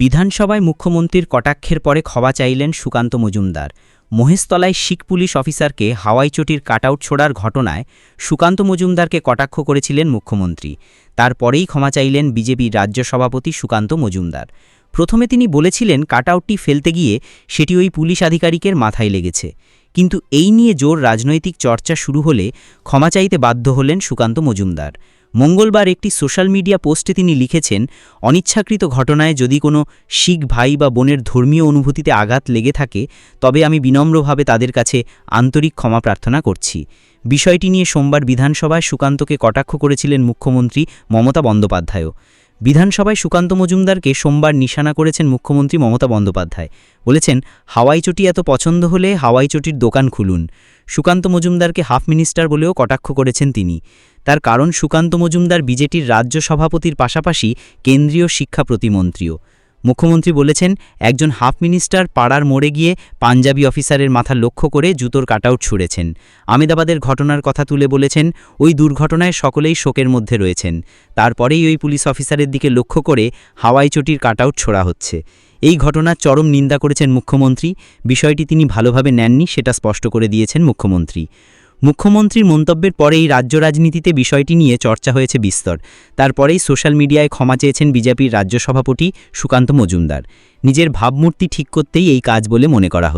বিধানসভায় মুখ্যমন্ত্রীর কটাক্ষের পরে ক্ষমা চাইলেন সুকান্ত মজুমদার। মহেশতলায় শিখ পুলিশ অফিসারকে হাওয়াই চটির কাটআউট ছোড়ার ঘটনায় সুকান্ত মজুমদারকে কটাক্ষ করেছিলেন মুখ্যমন্ত্রী। তারপরেই ক্ষমা চাইলেন বিজেপির রাজ্য সভাপতি সুকান্ত মজুমদার। প্রথমে তিনি বলেছিলেন, কাটআউটটি ফেলতে গিয়ে সেটি ওই পুলিশ আধিকারিকের মাথায় লেগেছে। কিন্তু এই নিয়ে জোর রাজনৈতিক চর্চা শুরু হলে ক্ষমা চাইতে বাধ্য হলেন সুকান্ত মজুমদার। মঙ্গলবার একটি সোশ্যাল মিডিয়া পোস্টে তিনি লিখেছেন, অনিচ্ছাকৃত ঘটনায় যদি কোনো শিখ ভাই বা বোনের ধর্মীয় অনুভূতিতে আঘাত লেগে থাকে, তবে আমি বিনম্রভাবে তাদের কাছে আন্তরিক ক্ষমা প্রার্থনা করছি। বিষয়টি নিয়ে সোমবার বিধানসভায় সুকান্তকে কটাক্ষ করেছিলেন মুখ্যমন্ত্রী মমতা বন্দ্যোপাধ্যায়ও। বিধানসভায় সুকান্ত মজুমদারকে সোমবার নিশানা করেছেন মুখ্যমন্ত্রী মমতা বন্দ্যোপাধ্যায়। বলেছেন হাওয়াই চটি এত পছন্দ হলে হাওয়াই চটির দোকান খুলুন। সুকান্ত মজুমদারকে হাফ মিনিস্টার বলেও কটাক্ষ করেছেন তিনি। তার কারণ সুকান্ত মজুমদার বিজেটির রাজ্য সভাপতির পাশাপাশি কেন্দ্রীয় শিক্ষা প্রতিমন্ত্রীও। মুখ্যমন্ত্রী বলেছেন, একজন হাফ মিনিস্টার পাড়ার মোড়ে গিয়ে পাঞ্জাবি অফিসারের মাথা লক্ষ্য করে জুতোর কাটআউট ছুঁড়েছেন। আমেদাবাদের ঘটনার কথা তুলে বলেছেন, ওই দুর্ঘটনায় সকলেই শোকের মধ্যে রয়েছেন। তারপরেই ওই পুলিশ অফিসারের দিকে লক্ষ্য করে হাওয়াই চটির কাটআউট ছোড়া হচ্ছে। এই ঘটনার চরম নিন্দা করেছেন মুখ্যমন্ত্রী। বিষয়টি তিনি ভালোভাবে নেননি, সেটা স্পষ্ট করে দিয়েছেন মুখ্যমন্ত্রী। মুখ্যমন্ত্রীর মন্তব্যের পরেই রাজ্য রাজনীতিতে বিষয়টি নিয়ে চর্চা হয়েছে বিস্তর। তারপরেই সোশ্যাল মিডিয়ায় ক্ষমা চেয়েছেন বিজেপির রাজ্য সভাপতি সুকান্ত মজুমদার। নিজের ভাবমূর্তি ঠিক করতেই এই কাজ বলে মনে করা